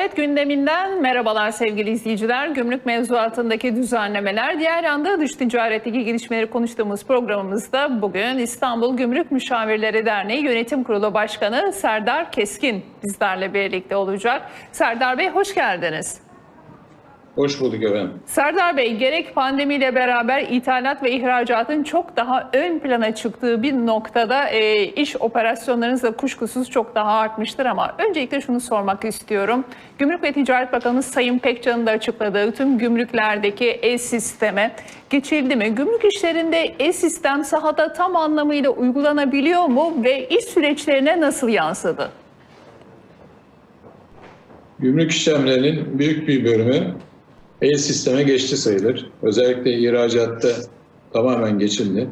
ticaret gündeminden merhabalar sevgili izleyiciler. Gümrük mevzuatındaki düzenlemeler, diğer yanda dış ticaretteki gelişmeleri konuştuğumuz programımızda bugün İstanbul Gümrük Müşavirleri Derneği Yönetim Kurulu Başkanı Serdar Keskin bizlerle birlikte olacak. Serdar Bey hoş geldiniz. Hoş bulduk efendim. Serdar Bey gerek pandemiyle beraber ithalat ve ihracatın çok daha ön plana çıktığı bir noktada e, iş operasyonlarınız da kuşkusuz çok daha artmıştır ama öncelikle şunu sormak istiyorum. Gümrük ve Ticaret Bakanı Sayın Pekcan'ın da açıkladığı tüm gümrüklerdeki e-sisteme geçildi mi? Gümrük işlerinde e-sistem sahada tam anlamıyla uygulanabiliyor mu ve iş süreçlerine nasıl yansıdı? Gümrük işlemlerinin büyük bir bölümü e-sisteme geçti sayılır. Özellikle ihracatta tamamen geçildi.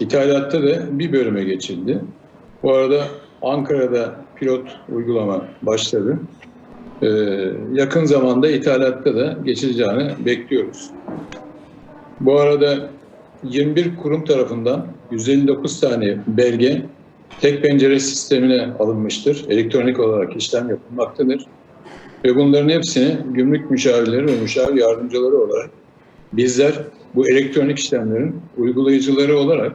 İthalatta da bir bölüme geçildi. Bu arada Ankara'da pilot uygulama başladı. Ee, yakın zamanda ithalatta da geçileceğini bekliyoruz. Bu arada 21 kurum tarafından 159 tane belge tek pencere sistemine alınmıştır. Elektronik olarak işlem yapılmaktadır. Ve bunların hepsini gümrük müşavirleri ve müşavir yardımcıları olarak bizler bu elektronik işlemlerin uygulayıcıları olarak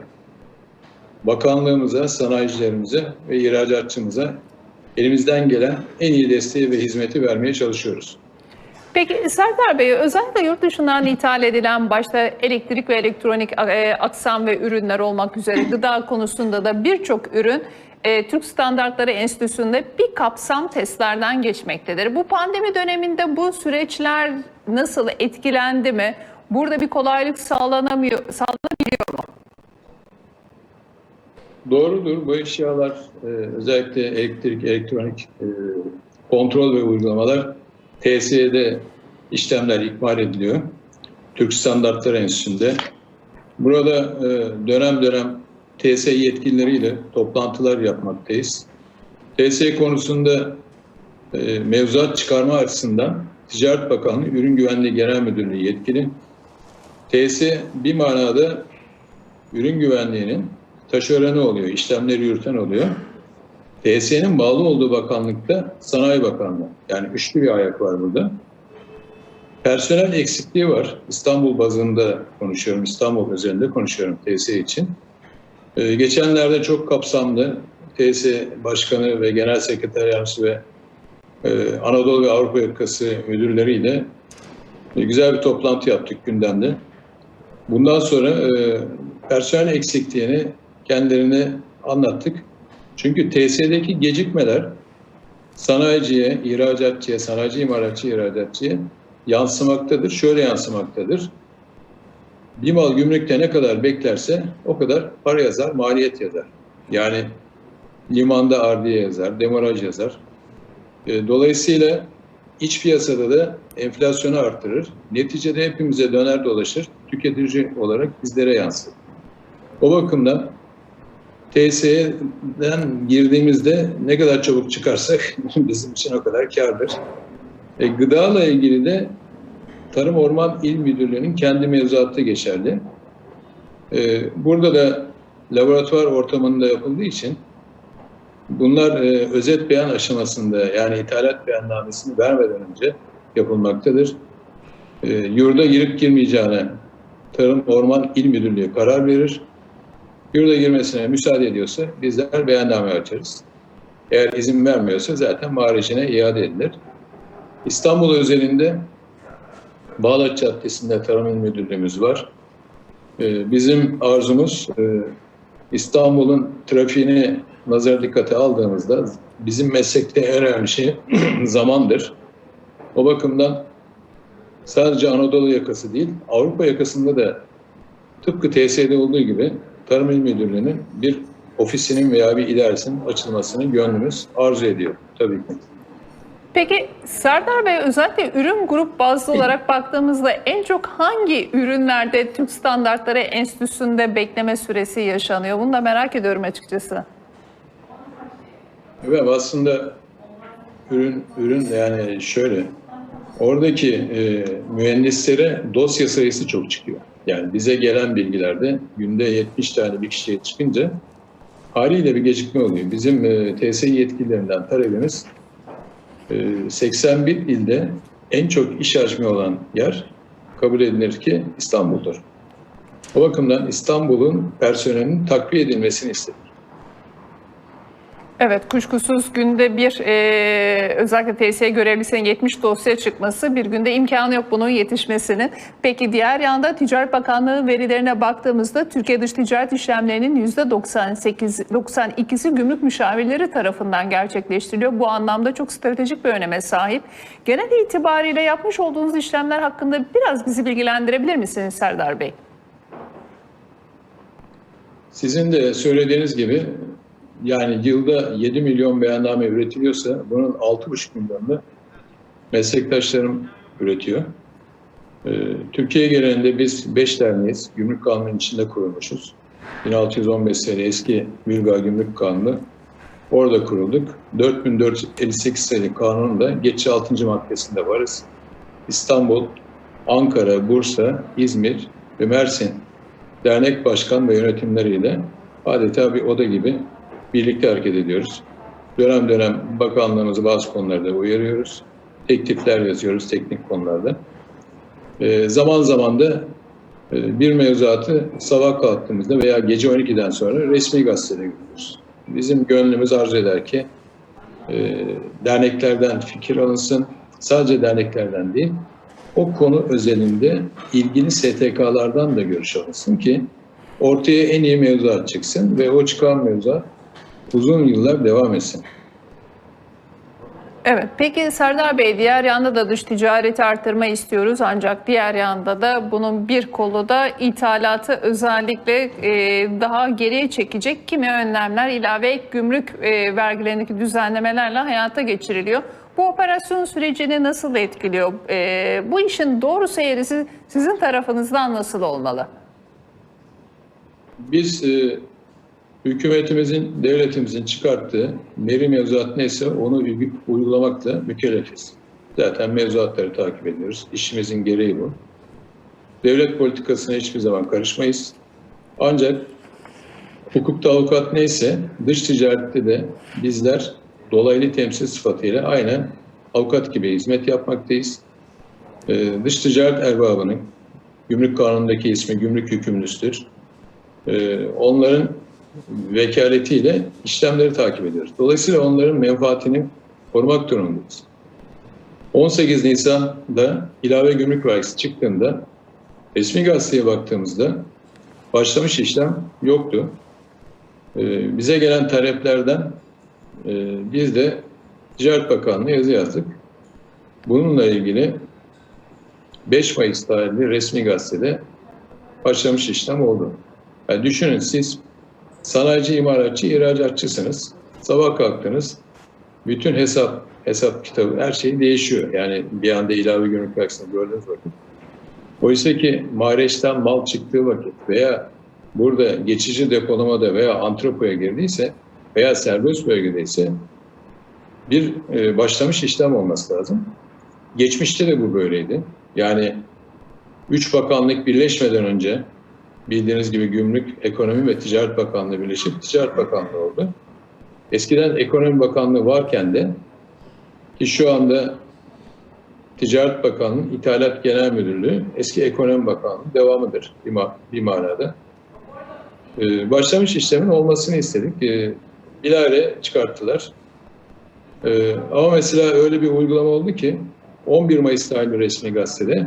bakanlığımıza, sanayicilerimize ve ihracatçımıza elimizden gelen en iyi desteği ve hizmeti vermeye çalışıyoruz. Peki Serdar Bey özellikle yurt dışından ithal edilen başta elektrik ve elektronik e, aksam ve ürünler olmak üzere gıda konusunda da birçok ürün e, Türk Standartları Enstitüsü'nde bir kapsam testlerden geçmektedir. Bu pandemi döneminde bu süreçler nasıl etkilendi mi? Burada bir kolaylık sağlanamıyor, sağlanabiliyor mu? Doğrudur. Bu eşyalar e, özellikle elektrik, elektronik e, kontrol ve uygulamalar TSE'de işlemler ikmal ediliyor. Türk Standartları Enstitüsü'nde. Burada e, dönem dönem TSE yetkilileriyle toplantılar yapmaktayız. TSE konusunda e, mevzuat çıkarma açısından Ticaret Bakanlığı Ürün Güvenliği Genel Müdürlüğü yetkili. TSE bir manada ürün güvenliğinin taşeronu oluyor, işlemleri yürüten oluyor. TSE'nin bağlı olduğu bakanlıkta Sanayi Bakanlığı. Yani üçlü bir ayak var burada. Personel eksikliği var. İstanbul bazında konuşuyorum, İstanbul özelinde konuşuyorum TSE için. Ee, geçenlerde çok kapsamlı TSE Başkanı ve Genel Sekreter Yardımcısı ve e, Anadolu ve Avrupa Yakası müdürleriyle e, güzel bir toplantı yaptık gündemde. Bundan sonra e, personel eksikliğini kendilerine anlattık. Çünkü TSE'deki gecikmeler sanayiciye, ihracatçıya, sanayici imalatçı ihracatçıya yansımaktadır. Şöyle yansımaktadır. Bir mal gümrükte ne kadar beklerse o kadar para yazar, maliyet yazar. Yani limanda ardiye yazar, demoraj yazar. E, Dolayısıyla iç piyasada da enflasyonu artırır. Neticede hepimize döner dolaşır. Tüketici olarak bizlere yansır. O bakımdan TSE'den girdiğimizde ne kadar çabuk çıkarsak bizim için o kadar kârdır. E, gıdayla ilgili de Tarım Orman İl Müdürlüğü'nün kendi mevzuatı geçerli. E, burada da laboratuvar ortamında yapıldığı için bunlar e, özet beyan aşamasında yani ithalat beyannamesini vermeden önce yapılmaktadır. E, yurda girip girmeyeceğine Tarım Orman İl Müdürlüğü karar verir. Yurda girmesine müsaade ediyorsa bizler beyanname açarız. Eğer izin vermiyorsa zaten maricine iade edilir. İstanbul özelinde Bağdat Caddesi'nde Tarım İl Müdürlüğümüz var. Ee, Bizim arzumuz e, İstanbul'un trafiğini nazar dikkate aldığımızda bizim meslekte en önemli şey zamandır. O bakımdan sadece Anadolu yakası değil, Avrupa yakasında da tıpkı TSE'de olduğu gibi Tarım İl Müdürlüğü'nün bir ofisinin veya bir idaresinin açılmasını gönlümüz arzu ediyor tabii ki. Peki Serdar Bey özellikle ürün grup bazlı olarak baktığımızda en çok hangi ürünlerde Türk Standartları Enstitüsü'nde bekleme süresi yaşanıyor? Bunu da merak ediyorum açıkçası. Evet aslında ürün ürün yani şöyle oradaki e, mühendislere dosya sayısı çok çıkıyor. Yani bize gelen bilgilerde günde 70 tane bir kişiye çıkınca haliyle bir gecikme oluyor. Bizim e, TSE yetkililerinden talebimiz 81 ilde en çok iş hacmi olan yer kabul edilir ki İstanbul'dur. O bakımdan İstanbul'un personelinin takviye edilmesini istedik. Evet, kuşkusuz günde bir e, özellikle TSE görevlisinin 70 dosya çıkması bir günde imkanı yok bunun yetişmesinin. Peki diğer yanda Ticaret Bakanlığı verilerine baktığımızda Türkiye dış ticaret işlemlerinin %98 92'si gümrük müşavirleri tarafından gerçekleştiriliyor. Bu anlamda çok stratejik bir öneme sahip. Genel itibariyle yapmış olduğunuz işlemler hakkında biraz bizi bilgilendirebilir misiniz Serdar Bey? Sizin de söylediğiniz gibi yani yılda 7 milyon beyanname üretiliyorsa bunun 6,5 milyonunu meslektaşlarım üretiyor. Ee, Türkiye genelinde biz 5 derneğiz. Gümrük Kanunu'nun içinde kurulmuşuz. 1615 sene eski Mülga Gümrük Kanunu. Orada kurulduk. 4458 sayılı kanunun da geçici 6. maddesinde varız. İstanbul, Ankara, Bursa, İzmir ve Mersin dernek başkan ve yönetimleriyle adeta bir oda gibi birlikte hareket ediyoruz. Dönem dönem bakanlığımızı bazı konularda uyarıyoruz. Teklifler yazıyoruz teknik konularda. Ee, zaman zaman da e, bir mevzuatı sabah kalktığımızda veya gece 12'den sonra resmi gazetede görüyoruz. Bizim gönlümüz arzu eder ki e, derneklerden fikir alınsın. Sadece derneklerden değil, o konu özelinde ilgili STK'lardan da görüş alınsın ki ortaya en iyi mevzuat çıksın ve o çıkan mevzuat uzun yıllar devam etsin. Evet. Peki Serdar Bey diğer yanda da dış ticareti arttırma istiyoruz ancak diğer yanda da bunun bir kolu da ithalatı özellikle e, daha geriye çekecek kimi önlemler ilave ek gümrük e, vergilerindeki düzenlemelerle hayata geçiriliyor. Bu operasyon sürecini nasıl etkiliyor? E, bu işin doğru seyri siz- sizin tarafınızdan nasıl olmalı? Biz e, hükümetimizin, devletimizin çıkarttığı meri mevzuat neyse onu uy- uygulamakla mükellefiz. Zaten mevzuatları takip ediyoruz. İşimizin gereği bu. Devlet politikasına hiçbir zaman karışmayız. Ancak hukukta avukat neyse dış ticarette de bizler dolaylı temsil sıfatıyla aynen avukat gibi hizmet yapmaktayız. Ee, dış ticaret erbabının gümrük kanunundaki ismi gümrük yükümlüsüdür. Ee, onların vekaletiyle işlemleri takip ediyoruz. Dolayısıyla onların menfaatini korumak durumundayız. 18 Nisan'da ilave gümrük vergisi çıktığında resmi gazeteye baktığımızda başlamış işlem yoktu. Ee, bize gelen taleplerden e, biz de Ticaret Bakanlığı'na yazı yazdık. Bununla ilgili 5 Mayıs tarihli resmi gazetede başlamış işlem oldu. Yani düşünün siz sanayici, imalatçı, ihracatçısınız. Sabah kalktınız, bütün hesap, hesap kitabı, her şey değişiyor. Yani bir anda ilave gümrük vergisini gördüğünüz vakit. Oysa ki Mahreç'ten mal çıktığı vakit veya burada geçici depolamada veya antropoya girdiyse veya serbest bölgedeyse bir e, başlamış işlem olması lazım. Geçmişte de bu böyleydi. Yani üç bakanlık birleşmeden önce bildiğiniz gibi Gümrük, Ekonomi ve Ticaret Bakanlığı birleşip Ticaret Bakanlığı oldu. Eskiden Ekonomi Bakanlığı varken de ki şu anda Ticaret Bakanlığı, İthalat Genel Müdürlüğü eski Ekonomi Bakanlığı devamıdır bir, ma- bir manada. Ee, başlamış işlemin olmasını istedik. Ee, bilare çıkarttılar. Ee, ama mesela öyle bir uygulama oldu ki 11 Mayıs tarihli resmi gazetede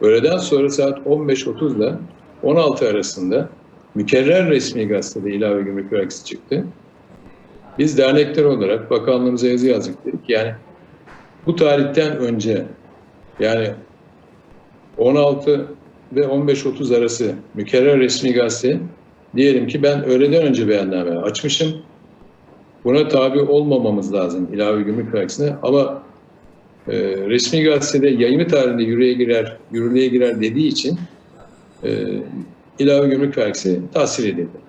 öğleden sonra saat 15.30 ile 16 arasında mükerrer resmi gazetede ilave gümrük vergisi çıktı. Biz dernekler olarak bakanlığımıza yazı yazdık dedik. Yani bu tarihten önce yani 16 ve 15.30 arası mükerrer resmi gazete diyelim ki ben öğleden önce beyanname açmışım. Buna tabi olmamamız lazım ilave gümrük vergisine ama e, resmi gazetede yayını tarihinde yürüye girer, yürürlüğe girer dediği için e, ilave gümrük vergisi tahsil edildi.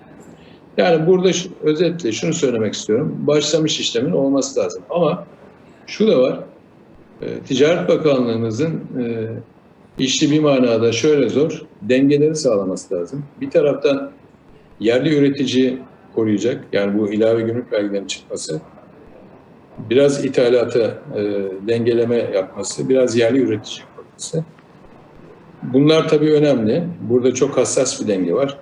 Yani burada şu- özetle şunu söylemek istiyorum. Başlamış işlemin olması lazım. Ama şu da var. e, Ticaret Bakanlığımızın e, işi bir manada şöyle zor. Dengeleri sağlaması lazım. Bir taraftan yerli üretici koruyacak. Yani bu ilave gümrük vergilerinin çıkması. biraz ithalata e, dengeleme yapması, biraz yerli üretici yapması. Bunlar tabii önemli. Burada çok hassas bir denge var.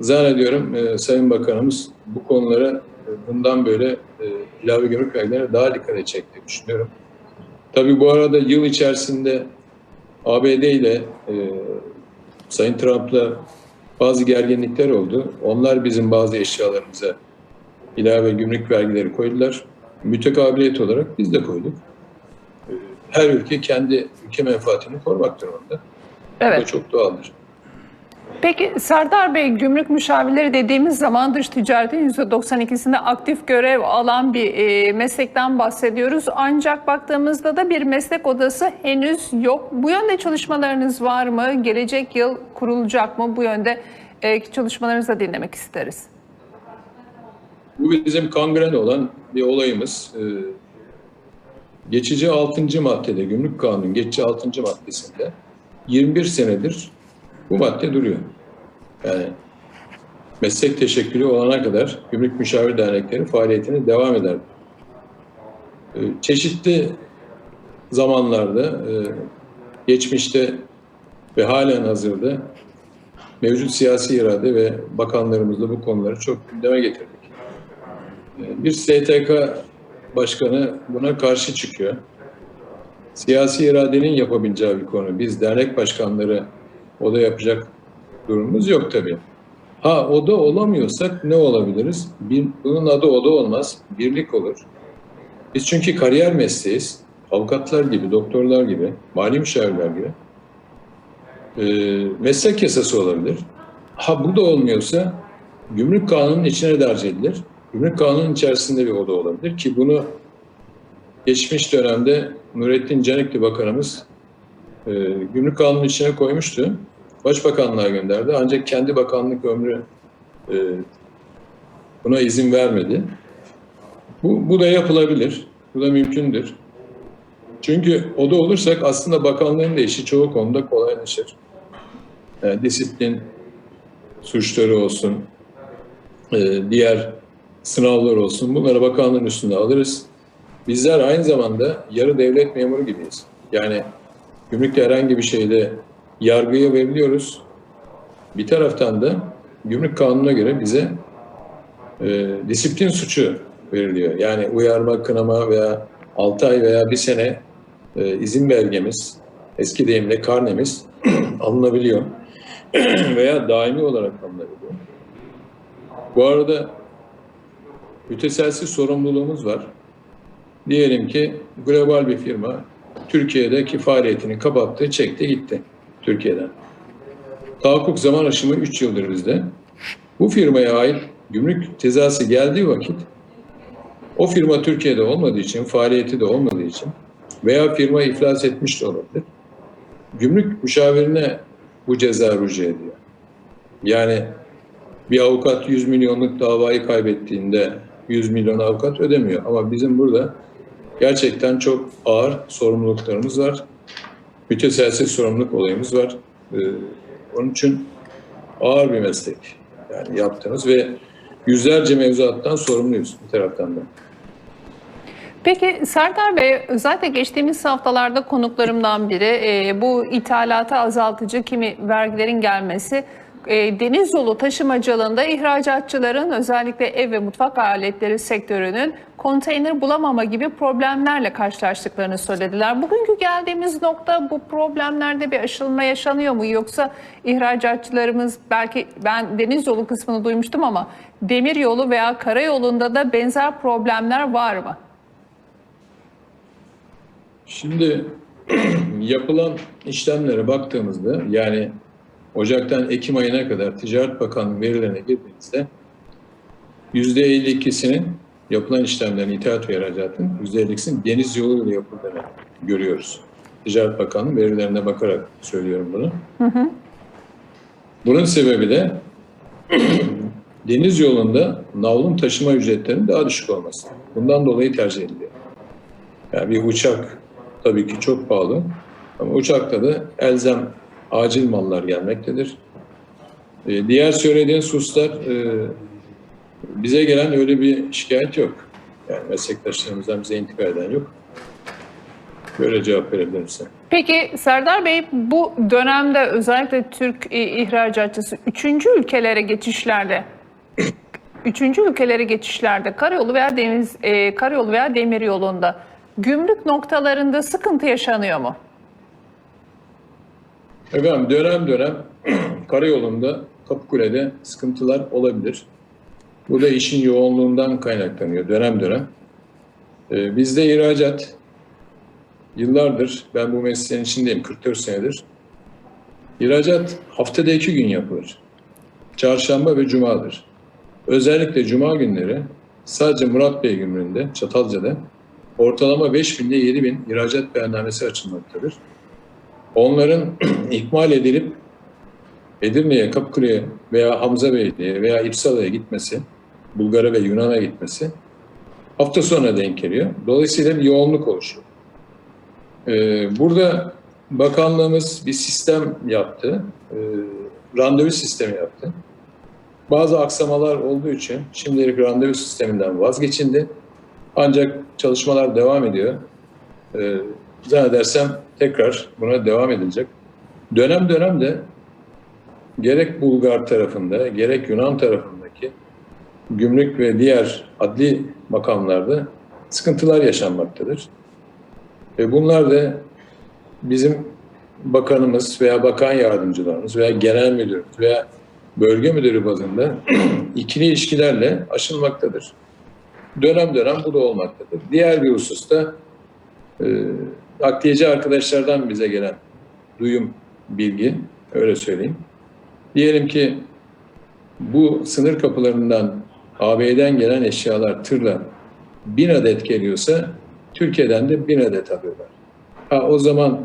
Zannediyorum e, Sayın Bakanımız bu konulara e, bundan böyle e, ilave gümrük vergilerine daha dikkat edecek diye düşünüyorum. Tabii bu arada yıl içerisinde ABD ile e, Sayın Trump'la bazı gerginlikler oldu. Onlar bizim bazı eşyalarımıza ilave gümrük vergileri koydular. Mütekabiliyet olarak biz de koyduk. E, Her ülke kendi ülke menfaatini korumak durumunda. Bu da Evet. çok doğaldır. Peki Serdar Bey, gümrük müşavirleri dediğimiz zaman dış ticaretin %92'sinde aktif görev alan bir e, meslekten bahsediyoruz. Ancak baktığımızda da bir meslek odası henüz yok. Bu yönde çalışmalarınız var mı? Gelecek yıl kurulacak mı? Bu yönde e, çalışmalarınızı da dinlemek isteriz. Bu bizim kangren olan bir olayımız. Ee, geçici 6. maddede, Gümrük Kanunu geçici 6. maddesinde 21 senedir bu madde duruyor. Yani meslek teşekkülü olana kadar Gümrük Müşavir Dernekleri faaliyetine devam eder. Ee, çeşitli zamanlarda, e, geçmişte ve halen hazırda mevcut siyasi irade ve bakanlarımızla bu konuları çok gündeme getirdik. Bir STK başkanı buna karşı çıkıyor. Siyasi iradenin yapabileceği bir konu. Biz dernek başkanları o da yapacak durumumuz yok tabii. Ha o da olamıyorsak ne olabiliriz? Bir, bunun adı o da olmaz. Birlik olur. Biz çünkü kariyer mesleğiz. Avukatlar gibi, doktorlar gibi, mali müşavirler gibi. Ee, meslek yasası olabilir. Ha bu da olmuyorsa gümrük kanunun içine derc edilir. Gümrük kanunun içerisinde bir oda olabilir ki bunu geçmiş dönemde Nurettin Canikli Bakanımız e, gümrük kanunun içine koymuştu. Başbakanlığa gönderdi ancak kendi bakanlık ömrü e, buna izin vermedi. Bu, bu da yapılabilir. Bu da mümkündür. Çünkü oda olursak aslında bakanlığın da işi çoğu konuda kolaylaşır. Yani disiplin suçları olsun, e, diğer sınavlar olsun bunları bakanlığın üstünde alırız. Bizler aynı zamanda yarı devlet memuru gibiyiz. Yani gümrükte herhangi bir şeyde yargıya veriliyoruz. Bir taraftan da gümrük kanununa göre bize e, disiplin suçu veriliyor. Yani uyarma, kınama veya 6 ay veya bir sene e, izin belgemiz, eski deyimle karnemiz alınabiliyor. veya daimi olarak alınabiliyor. Bu arada müteselsiz sorumluluğumuz var. Diyelim ki global bir firma Türkiye'deki faaliyetini kapattı, çekti gitti Türkiye'den. Tahakkuk zaman aşımı 3 yıldır bizde. Bu firmaya ait gümrük cezası geldiği vakit o firma Türkiye'de olmadığı için, faaliyeti de olmadığı için veya firma iflas etmiş de olabilir. Gümrük müşavirine bu ceza rücu ediyor. Yani bir avukat 100 milyonluk davayı kaybettiğinde 100 milyon avukat ödemiyor. Ama bizim burada gerçekten çok ağır sorumluluklarımız var. Müteselsiz sorumluluk olayımız var. Ee, onun için ağır bir meslek yani yaptığımız ve yüzlerce mevzuattan sorumluyuz bir taraftan da. Peki Serdar Bey, özellikle geçtiğimiz haftalarda konuklarımdan biri e, bu ithalatı azaltıcı kimi vergilerin gelmesi e, deniz yolu taşımacılığında ihracatçıların özellikle ev ve mutfak aletleri sektörünün konteyner bulamama gibi problemlerle karşılaştıklarını söylediler. Bugünkü geldiğimiz nokta bu problemlerde bir aşılma yaşanıyor mu yoksa ihracatçılarımız belki ben deniz yolu kısmını duymuştum ama demir yolu veya karayolunda da benzer problemler var mı? Şimdi yapılan işlemlere baktığımızda yani Ocak'tan Ekim ayına kadar Ticaret Bakanlığı verilerine girdiğimizde %52'sinin yapılan işlemlerin ithalat ve ihracatın %52'sinin deniz yoluyla yapıldığını görüyoruz. Ticaret Bakanlığı verilerine bakarak söylüyorum bunu. Bunun sebebi de deniz yolunda navlun taşıma ücretlerinin daha düşük olması. Bundan dolayı tercih ediliyor. Yani bir uçak tabii ki çok pahalı ama uçakta da elzem acil mallar gelmektedir. Ee, diğer söylediğin hususlar e, bize gelen öyle bir şikayet yok. Yani meslektaşlarımızdan bize intikal eden yok. Böyle cevap verebilirim size. Peki Serdar Bey bu dönemde özellikle Türk e, ihracatçısı üçüncü ülkelere geçişlerde üçüncü ülkelere geçişlerde karayolu veya deniz e, karayolu veya demir yolunda gümrük noktalarında sıkıntı yaşanıyor mu? Efendim dönem dönem karayolunda Kapıkule'de sıkıntılar olabilir. Bu da işin yoğunluğundan kaynaklanıyor dönem dönem. Ee, bizde ihracat yıllardır, ben bu mesleğin içindeyim 44 senedir. İhracat haftada iki gün yapılır. Çarşamba ve cumadır. Özellikle cuma günleri sadece Murat Bey gümrüğünde, Çatalca'da ortalama 5 bin ile 7 bin ihracat beyannamesi açılmaktadır. Onların ihmal edilip Edirne'ye, Kapıkule'ye veya Hamza Beyliğe veya İpsala'ya gitmesi, Bulgar'a ve Yunan'a gitmesi hafta sonuna denk geliyor. Dolayısıyla bir yoğunluk oluşuyor. Ee, burada bakanlığımız bir sistem yaptı, ee, randevu sistemi yaptı. Bazı aksamalar olduğu için şimdilik randevu sisteminden vazgeçildi. Ancak çalışmalar devam ediyor. Ee, zannedersem tekrar buna devam edilecek. Dönem dönem de gerek Bulgar tarafında gerek Yunan tarafındaki gümrük ve diğer adli makamlarda sıkıntılar yaşanmaktadır. Ve bunlar da bizim bakanımız veya bakan yardımcılarımız veya genel müdürümüz veya bölge müdürü bazında ikili ilişkilerle aşılmaktadır. Dönem dönem bu da olmaktadır. Diğer bir hususta e, nakliyeci arkadaşlardan bize gelen duyum, bilgi, öyle söyleyeyim. Diyelim ki bu sınır kapılarından AB'den gelen eşyalar tırla bin adet geliyorsa Türkiye'den de bin adet alıyorlar. Ha, o zaman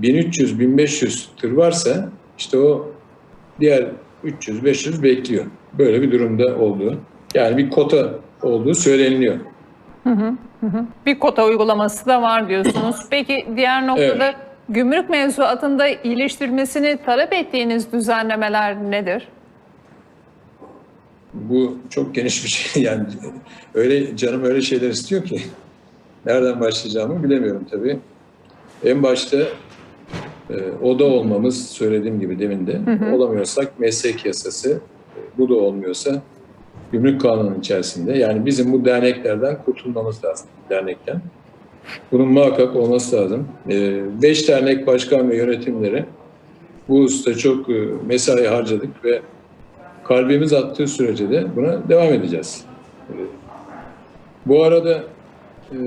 1300-1500 tır varsa işte o diğer 300-500 bekliyor. Böyle bir durumda olduğu. Yani bir kota olduğu söyleniliyor. Bir kota uygulaması da var diyorsunuz. Peki diğer noktada Evet. gümrük mevzuatında iyileştirmesini talep ettiğiniz düzenlemeler nedir? Bu çok geniş bir şey. Yani öyle canım öyle şeyler istiyor ki nereden başlayacağımı bilemiyorum tabii. En başta e, oda olmamız söylediğim gibi demin de olamıyorsak meslek yasası e, bu da olmuyorsa gümrük kanunun içerisinde yani bizim bu derneklerden kurtulmamız lazım dernekten. Bunun muhakkak olması lazım. E, beş dernek başkan ve yönetimleri bu hususta çok e, mesai harcadık ve kalbimiz attığı sürece de buna devam edeceğiz. Ee, Bu arada e,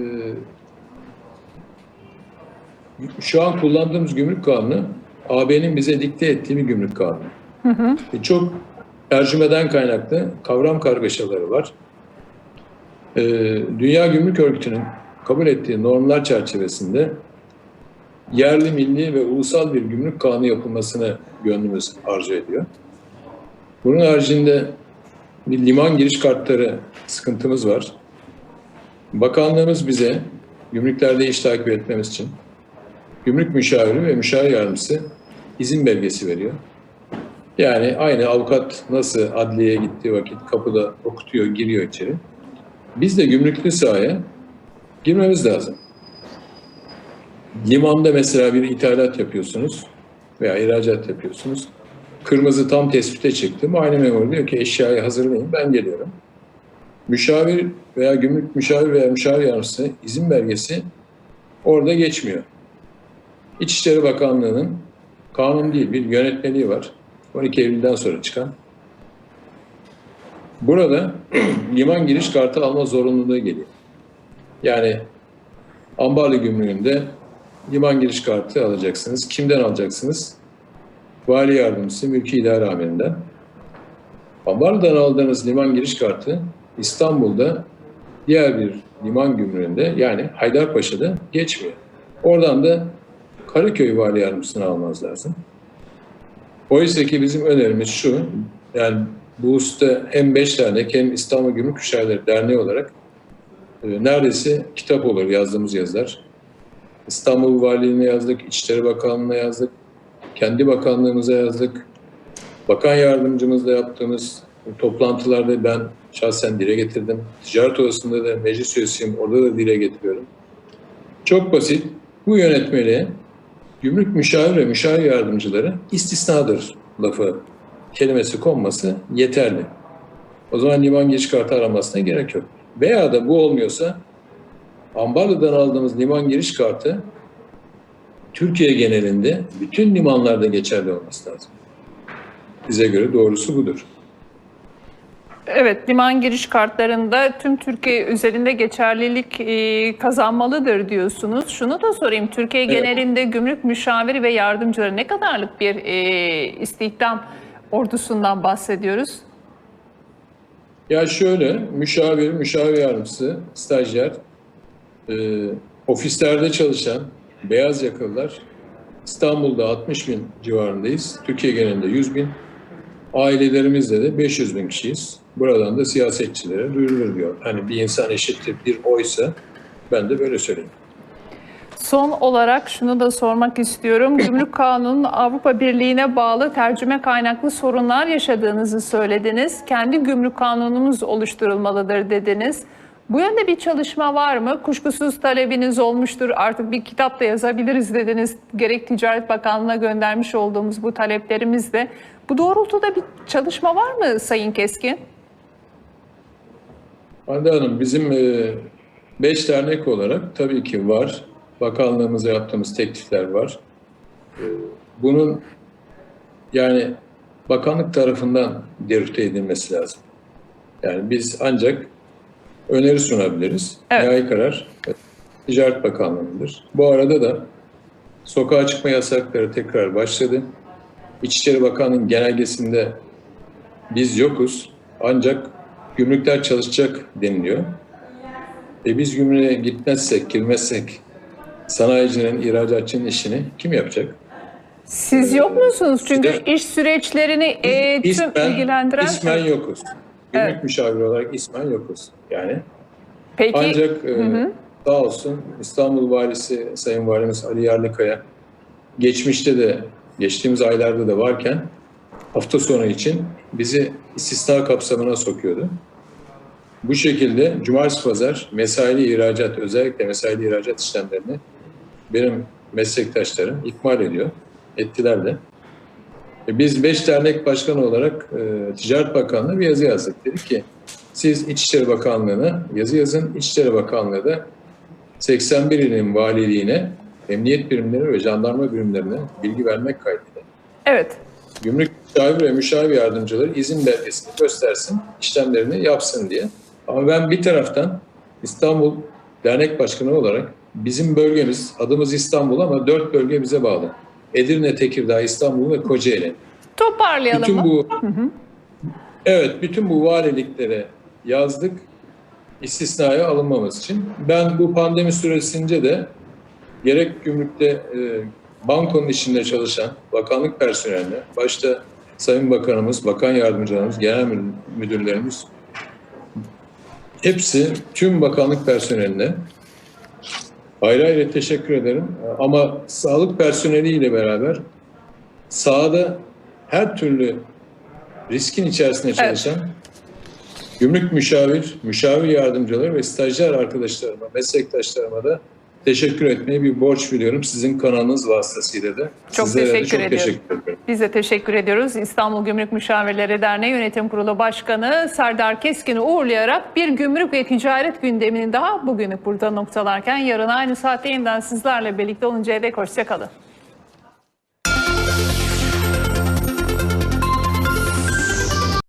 şu an kullandığımız gümrük kanunu AB'nin bize dikte ettiği bir gümrük kanunu. E, Çok tercümeden kaynaklı kavram kargaşaları var. E, Dünya Gümrük Örgütü'nün kabul ettiği normlar çerçevesinde yerli, milli ve ulusal bir gümrük kanunu yapılmasını gönlümüz arzu ediyor. Bunun haricinde bir liman giriş kartları sıkıntımız var. Bakanlığımız bize gümrüklerde iş takip etmemiz için gümrük müşaviri ve müşavir yardımcısı izin belgesi veriyor. Yani aynı avukat nasıl adliyeye gittiği vakit kapıda okutuyor, giriyor içeri. Biz de gümrüklü sahaya girmemiz lazım. Limanda mesela bir ithalat yapıyorsunuz veya ihracat yapıyorsunuz. Kırmızı tam tespite çıktı. Muayene memuru diyor ki eşyayı hazırlayın ben geliyorum. Müşavir veya gümrük müşavir veya müşavir yardımcısı izin belgesi orada geçmiyor. İçişleri Bakanlığı'nın kanun değil bir yönetmeliği var. 12 Eylül'den sonra çıkan. Burada liman giriş kartı alma zorunluluğu geliyor. Yani Ambarlı Gümrüğü'nde liman giriş kartı alacaksınız. Kimden alacaksınız? Vali Yardımcısı Mülki İdare Amirinden. Ambarlı'dan aldığınız liman giriş kartı İstanbul'da diğer bir liman gümrüğünde yani Haydarpaşa'da geçmiyor. Oradan da Karaköy Vali Yardımcısını almanız lazım. Oysa ki bizim önerimiz şu, yani bu usta hem beş tane hem İstanbul Gümrük Müşavirleri Derneği olarak e, neredeyse kitap olur yazdığımız yazılar. İstanbul Valiliğine yazdık, İçişleri Bakanlığı'na yazdık, kendi bakanlığımıza yazdık. Bakan yardımcımızla yaptığımız toplantılarda ben şahsen dile getirdim. Ticaret odasında da meclis üyesiyim, orada da dile getiriyorum. Çok basit. Bu yönetmeliğe gümrük müşavir ve müşavir yardımcıları istisnadır lafı, kelimesi konması yeterli. O zaman liman giriş kartı aramasına gerek yok. Veya da bu olmuyorsa Ambarlı'dan aldığımız liman giriş kartı Türkiye genelinde bütün limanlarda geçerli olması lazım. Bize göre doğrusu budur. Evet, liman giriş kartlarında tüm Türkiye üzerinde geçerlilik e, kazanmalıdır diyorsunuz. Şunu da sorayım, Türkiye Evet. genelinde gümrük müşaviri ve yardımcıları ne kadarlık bir e, istihdam ordusundan bahsediyoruz? Ya şöyle, müşavir, müşavir yardımcısı, stajyer, e, ofislerde çalışan beyaz yakalılar İstanbul'da 60 bin civarındayız. Türkiye genelinde 100 bin. Ailelerimizde de 500 bin kişiyiz. Buradan da siyasetçilere duyurulur diyor. Hani bir insan eşittir bir oysa ben de böyle söyleyeyim. Son olarak şunu da sormak istiyorum. Gümrük Kanunu'nun Avrupa Birliği'ne bağlı tercüme kaynaklı sorunlar yaşadığınızı söylediniz. Kendi gümrük kanunumuz oluşturulmalıdır dediniz. Bu yönde bir çalışma var mı? Kuşkusuz talebiniz olmuştur. Artık bir kitap da yazabiliriz dediniz. Gerek Ticaret Bakanlığı'na göndermiş olduğumuz bu taleplerimizde. Bu doğrultuda bir çalışma var mı Sayın Keskin? Hande Hanım bizim e, beş dernek olarak tabii ki var. Bakanlığımıza yaptığımız teklifler var. E, bunun yani bakanlık tarafından derüte edilmesi lazım. Yani biz ancak öneri sunabiliriz. Evet. Nihai karar e, Ticaret Bakanlığı'ndır. Bu arada da sokağa çıkma yasakları tekrar başladı. İçişleri Bakanlığı'nın genelgesinde biz yokuz ancak gümrükler çalışacak deniliyor. E biz gümrüğe gitmezsek, girmezsek sanayicinin, ihracatçının işini kim yapacak? Siz yok musunuz? Çünkü işte- iş süreçlerini e, tüm İsmen- ilgilendiren... İsmen yokuz. Gümrük Evet. müşaviri olarak ismen yokuz. Yani Peki, ancak e, hı. sağ olsun İstanbul Valisi Sayın Valimiz Ali Yarlıkaya geçmişte de geçtiğimiz aylarda da varken hafta sonu için bizi istisna kapsamına sokuyordu. Bu şekilde cumartesi pazar mesaili ihracat özellikle mesaili ihracat işlemlerini benim meslektaşlarım ikmal ediyor. Ettiler de. E, Biz beş dernek başkanı olarak e, Ticaret Bakanlığı'na bir yazı yazdık. Dedik ki siz İçişleri Bakanlığı'na yazı yazın. İçişleri Bakanlığı da 81 ilin valiliğine, emniyet birimleri ve jandarma birimlerine bilgi vermek kaydıyla evet. Gümrük müşavir ve müşavir yardımcıları izin belgesini göstersin, işlemlerini yapsın diye. Ama ben bir taraftan İstanbul Dernek Başkanı olarak bizim bölgemiz, adımız İstanbul ama dört bölge bize bağlı. Edirne, Tekirdağ, İstanbul ve Kocaeli. Toparlayalım Bütün mı? bu Evet, bütün bu valiliklere yazdık istisnaya alınmamız için. Ben bu pandemi süresince de gerek gümrükte e, bankonun içinde çalışan bakanlık personeline, başta Sayın Bakanımız, Bakan Yardımcılarımız, Genel Müdür- Müdürlerimiz hepsi tüm bakanlık personeline ayrı ayrı teşekkür ederim. Ama sağlık personeliyle beraber sahada her türlü riskin içerisinde çalışan gümrük müşavir, müşavir yardımcıları ve stajyer arkadaşlarıma, meslektaşlarıma da teşekkür etmeyi bir borç biliyorum. Sizin kanalınız vasıtasıyla da. Çok Sizlere teşekkür çok ediyorum. teşekkür ederim. Biz de teşekkür ediyoruz. İstanbul Gümrük Müşavirleri Derneği Yönetim Kurulu Başkanı Serdar Keskin'i uğurlayarak bir gümrük ve ticaret gündemini daha bugünü burada noktalarken yarın aynı saatte yeniden sizlerle birlikte oluncaya dek hoşçakalın.